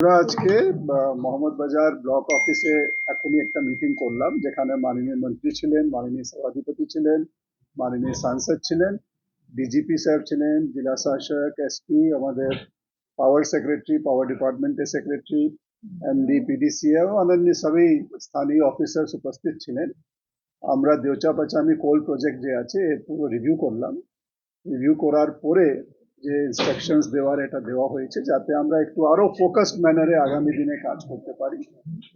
আমরা আজকে মোহাম্মদ বাজার ব্লক অফিসে এখনই একটা মিটিং করলাম, যেখানে মাননীয় মন্ত্রী ছিলেন, মাননীয় সভাধিপতি ছিলেন, মাননীয় সাংসদ ছিলেন ডিজিপি স্যার ছিলেন, জেলা শাসক এসপি আমাদের পাওয়ার সেক্রেটারি পাওয়ার ডিপার্টমেন্টের সেক্রেটারি এমডি পিডিসিএও অন্যান্য সবই স্থানীয় অফিসার্স উপস্থিত ছিলেন। আমরা দেওচা পাচামি কোল প্রজেক্ট যে আছে, এর পুরো রিভিউ করলাম। রিভিউ করার পরে যে ইনস্ট্রাকশনস দেওয়ার এটা দেওয়া হয়েছে যাতে আমরা একটু আরও ফোকাসড ম্যানারে আগামী দিনে কাজ করতে পারি।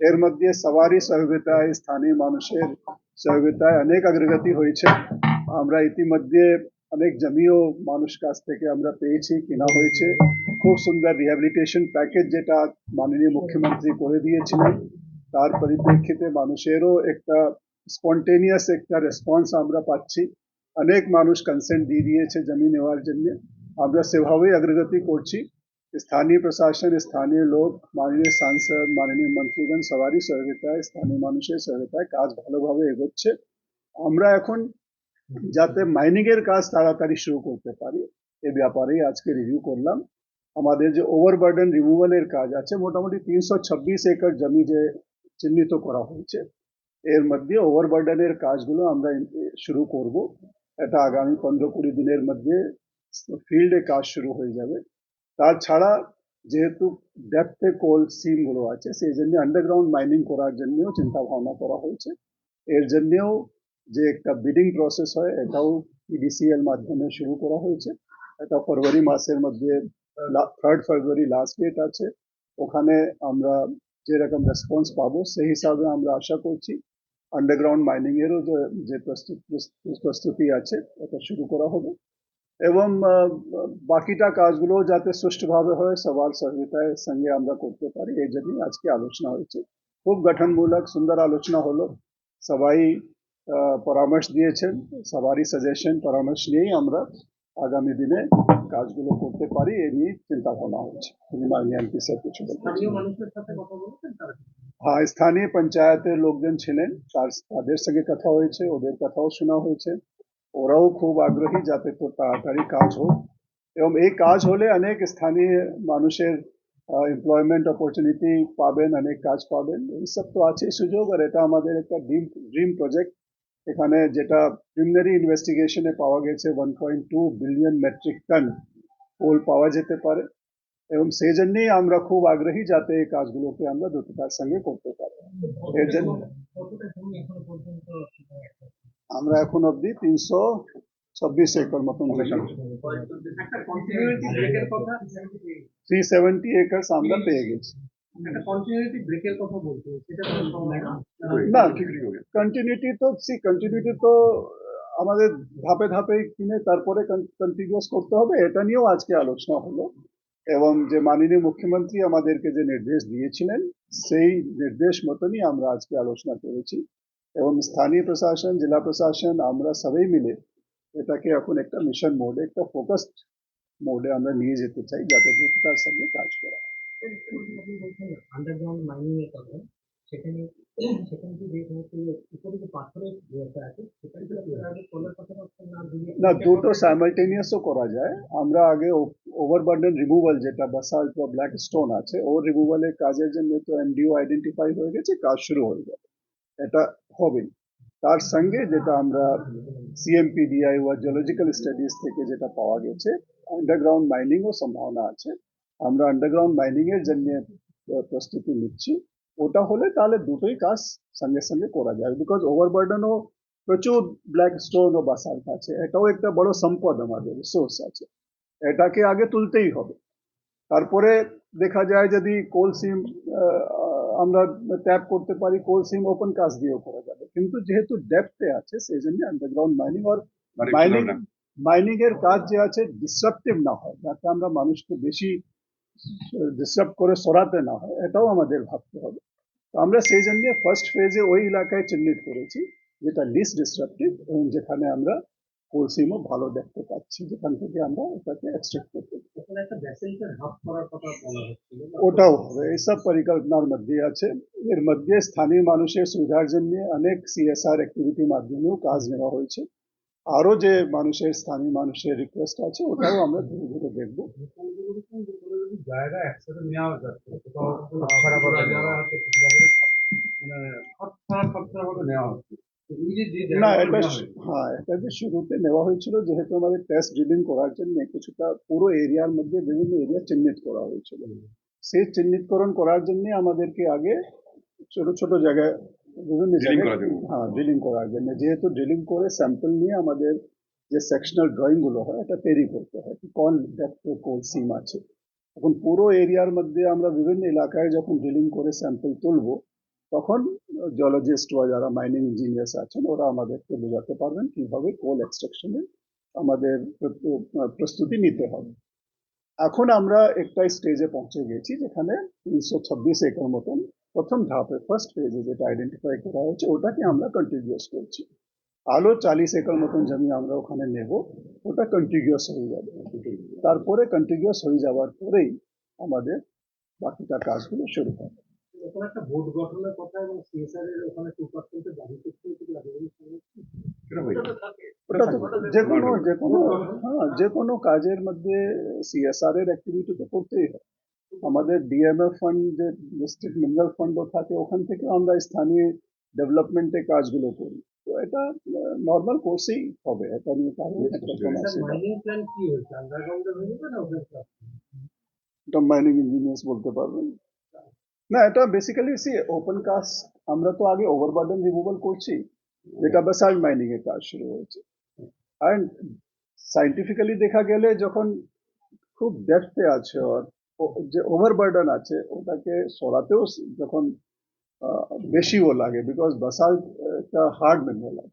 এর মধ্যে সবারই সহযোগিতায়, স্থানীয় মানুষের সহযোগিতায় অনেক অগ্রগতি হয়েছে। আমরা ইতিমধ্যে অনেক জমিও মানুষ কাছ থেকে আমরা পেয়েছি, কেনা হয়েছে। খুব সুন্দর রিহ্যাবিলিটেশন প্যাকেজ যেটা মাননীয় মুখ্যমন্ত্রী করে দিয়েছিলেন। তার পরিপ্রেক্ষিতে মানুষেরও একটা স্পন্টেনিয়াস একটা রেসপন্স আমরা পাচ্ছি। অনেক মানুষ কনসেন্ট দিয়ে দিয়েছে জমি নেওয়ার জন্য। আমরা সেভাবেই অগ্রগতি করছি। স্থানীয় প্রশাসন, স্থানীয় লোক, মাননীয় সাংসদ, মাননীয় মন্ত্রীগণ সবারই সহযোগিতায়, স্থানীয় মানুষের সহযোগিতায় কাজ ভালোভাবে এগোচ্ছে। আমরা এখন যাতে মাইনিং এর কাজ তাড়াতাড়ি শুরু করতে পারি, এ ব্যাপারেই আজকে রিভিউ করলাম। আমাদের যে ওভারবার্ডেন রিমুভালের কাজ আছে, মোটামুটি তিনশো ছাব্বিশ একর জমি যে চিহ্নিত করা হয়েছে, এর মধ্যে ওভারবার্ডেনের কাজগুলো আমরা শুরু করব। এটা আগামী পনেরো কুড়ি দিনের মধ্যে ফিল্ডে কাজ শুরু হয়ে যাবে। তাছাড়া যেহেতু ডেপথে কোল সিমগুলো আছে, সেই জন্য আন্ডারগ্রাউন্ড মাইনিং করার জন্যও চিন্তা ভাবনা করা হয়েছে। এর জন্যেও যে একটা বিডিং প্রসেস হয়, এটাও পিডিসিএল মাধ্যমে শুরু করা হয়েছে। এটা ফেব্রুয়ারি মাসের মধ্যে থার্ড ফেব্রুয়ারি লাস্ট ডেট আছে। ওখানে আমরা যেরকম রেসপন্স পাবো, সেই হিসাবে আমরা আশা করছি আন্ডারগ্রাউন্ড মাইনিং এরও যে যে প্রস্তুতি আছে, এটা শুরু করা হবে। এবং বাকিটা কাজগুলো যাতে সুষ্ঠুভাবে হয় সবার সহযোগিতার সঙ্গে আমরা করতে পারি এই জন্যই আজকে আলোচনা হয়েছে। খুব গঠনমূলক সুন্দর আলোচনা হলো। সবাই পরামর্শ দিয়েছেন সবারই সাজেশন পরামর্শ নিয়েই আমরা আগামী দিনে কাজগুলো করতে পারি এ নিয়ে চিন্তা ভাবনা হচ্ছে এমপি স্যার কিছু? হ্যাঁ স্থানীয় পঞ্চায়েতের লোকজন ছিলেন তার তাদের সঙ্গে কথা হয়েছে ওদের কথাও শোনা হয়েছে। ওরাও খুব আগ্রহী যাতে খুব তাড়াতাড়ি কাজ হোক এবং এই কাজ হলে অনেক স্থানীয় মানুষের এমপ্লয়মেন্ট অপরচুনিটি পাবেন অনেক কাজ পাবেন এইসব তো আছে সুযোগ আর এটা আমাদের একটা ড্রিম ড্রিম প্রজেক্ট এখানে যেটা প্রিলিমিনারি ইনভেস্টিগেশনে পাওয়া গেছে one point two billion metric ton coal পাওয়া যেতে পারে এবং সেই জন্যেই আমরা খুব আগ্রহী যাতে এই কাজগুলোকে আমরা দ্রুততার সঙ্গে করতে পারি এর জন্য কতটা জমি এখনও পর্যন্ত আমরা এখন অবধি তিনশো ছাব্বিশ একর মতন থ্রি সেভেন্টি একর্স আমরা পেয়ে গেছি। না কন্টিনিউটি তো সি কন্টিনিউটি তো আমাদের ধাপে ধাপে কিনে তারপরে কন্টিনিউয়াস করতে হবে এটা নিয়েও আজকে আলোচনা হলো। এবং যে মাননীয় মুখ্যমন্ত্রী আমাদেরকে যে নির্দেশ দিয়েছিলেন সেই নির্দেশ মতনই আমরা আজকে আলোচনা করেছি। এবং স্থানীয় প্রশাসন জেলা প্রশাসন আমরা সবাই মিলে এটাকে এখন একটা মিশন মোডে একটা ফোকাসড মোডে আমরা নিয়ে যেতে চাই যাতে দ্রুততার সঙ্গে কাজ করা হয়। আপনি বলছেন আন্ডারগ্রাউন্ড মাইনিং এর কথা সেখানে সেখানে কি যে সমস্ত উপরে যে পাথরের ইয়েটা আছে সেখানে কি আপনারা আগে সোলার কথা বলছেন না দিয়ে না দুটো সাইমালটেনিয়াসও করা যায় আমরা আগে ওভারবার্ডেন রিমুভাল যেটা বাসাল্ট বা ব্ল্যাক স্টোন আছে ওর রিমুভালের কাজের জন্য তো এমডিও আইডেন্টিফাই হয়ে গেছে কাজ শুরু হয়ে যাবে এটা হবে তার সঙ্গে যেটা আমরা সিএমপিডিআই বা জিওলজিক্যাল স্টাডিজ থেকে যেটা পাওয়া গেছে আন্ডারগ্রাউন্ড মাইনিংও সম্ভাবনা আছে। আমরা আন্ডারগ্রাউন্ড মাইনিং এর জন্য প্রস্তুতি নিচ্ছি। ওটা হলে তাহলে দুটোই কাজ সঙ্গে সঙ্গে করা যায়। বিকজ ওভারবার্ডেনও প্রচুর ব্ল্যাক স্টোন ও বাসাল্ট আছে। এটাও একটা বড় সম্পদ আমাদের রিসোর্স আছে। এটাকে আগে তুলতেই হবে। তারপরে দেখা যায় যদি কোল সিম আমরা ট্যাপ করতে পারি কোল সিম ওপেন কাজ দিয়েও করা যাবে। কিন্তু যেহেতু ডেপথে আছে সেই জন্য আন্ডারগ্রাউন্ড মাইনিং আর মাইনিং মাইনিং এর কাজ যে আছে ডিসরাপটিভ না হয় যাতে আমরা মানুষকে বেশি ডিস্টার্ব করে সরাতে না হয় এটাও আমাদের ভাবতে হবে। তো আমরা সেই জন্য ফার্স্ট ফেজে ওই এলাকায় চিহ্নিত করেছি যেটা লিস্ট ডিসরাপটিভ এবং যেখানে আমরা কোলসিমও ভালো দেখতে পাচ্ছি যেখান থেকে আমরা এটাকে এক্সট্রাক্ট করতে পারি। ওখানে একটা ভ্যাসেলসের হাব করার কথা বলা হচ্ছিল ওটাও হবে এইসব পরিকল্পনার মধ্যে আছে এর মধ্যে স্থানীয় মানুষের সুবিধার জন্য অনেক সিএসআর অ্যাক্টিভিটি মাধ্যমেও কাজ নেওয়া হয়েছে আরও যে মানুষের স্থানীয় মানুষের রিকোয়েস্ট আছে ওটাও আমরা ধীরে ধীরে দেখব কিছু জায়গা একসাথে নেওয়া যাচ্ছে কোথাও ছাড়া করে যারা নেওয়া আছে সেভাবে মানে খরচা খরচা ভাবে নেওয়া হচ্ছে তো এই যে যে না এটা হ্যাঁ এটা যে শুরুতে নেওয়া হয়েছিল যেহেতু আমাদের টেস্ট ড্রিলিং করার জন্য কিছুটা পুরো এরিয়ার মধ্যে বিভিন্ন এরিয়া চিহ্নিত করা হয়েছিল। সেই চিহ্নিতকরণ করার জন্য আমাদেরকে আগে ছোট ছোট জায়গায় বিভিন্ন হ্যাঁ ড্রিলিং করার জন্য। যেহেতু ড্রিলিং করে স্যাম্পল নিয়ে আমাদের যে সেকশনাল ড্রয়িংগুলো হয় এটা তৈরি করতে হয়। কোন ডেপথে কোন সিম আছে। এখন পুরো এরিয়ার মধ্যে আমরা বিভিন্ন এলাকায় যখন ড্রিলিং করে স্যাম্পল তুলবো তখন জলজিস্ট বা যারা মাইনিং ইঞ্জিনিয়ার্স আছেন, ওরা আমাদেরকে বোঝাতে পারবেন কীভাবে কোল এক্সট্রাকশনে আমাদের প্রস্তুতি নিতে হবে। এখন আমরা একটা স্টেজে পৌঁছে গেছি যেখানে তিনশো ছাব্বিশ একর মতন প্রথম ধাপে ফার্স্ট ফেজে যেটা আইডেন্টিফাই করা হয়েছে, ওটাকে আমরা কন্টিনিউয়াস করছি। আলো চালিশ একর মতন জমি আমরা ওখানে নেব, ওটা কন্টিনিউয়াস হয়ে যাবে। তারপরে কন্টিনিউয়াস হয়ে যাওয়ার পরেই আমাদের বাকিটা কাজগুলো শুরু হবে। ওখানে একটা বোর্ড গঠনের কথা এবং সিএসআর এর ওখানে টু পার্সেন্টের দাবি করতে। ওটা তো যে কোনো যে কোনো হ্যাঁ যে কোনো কাজের মধ্যে সিএসআর এর অ্যাক্টিভিটি তো করতেই হয়। আমাদের ডিএমএফ ফান্ড যে ডিস্ট্রিক্ট মিনারেল ফান্ডও থাকে ওখান থেকে আমরা স্থানীয় ডেভেলপমেন্টে কাজগুলো করি। তো এটা নর্মাল কোর্সেই হবে। এটা নিয়ে কারণ একটা কোনো স্যার অসুবিধা মাইনিং প্ল্যান কি হয়েছে? আন্ডারগ্রাউন্ডে যাবে না ওপেন এটা মাইনিং ইঞ্জিনিয়ার্স বলতে পারবেন। না, এটা বেসিক্যালি সি ওপেন কাস্ট আমরা তো আগে ওভারবার্ডেন রিমুভাল করছি, যেটা বেসাল্ট মাইনিং এর কাজ শুরু হয়েছে। অ্যান্ড সাইন্টিফিক্যালি দেখা গেলে যখন খুব ডেপথে আছে আর ও- যে ওভারবার্ডেন আছে, ওটাকে সরাতেও যখন বেশিও লাগে বিকজ বাসাল্ট একটা হার্ড মিনারেল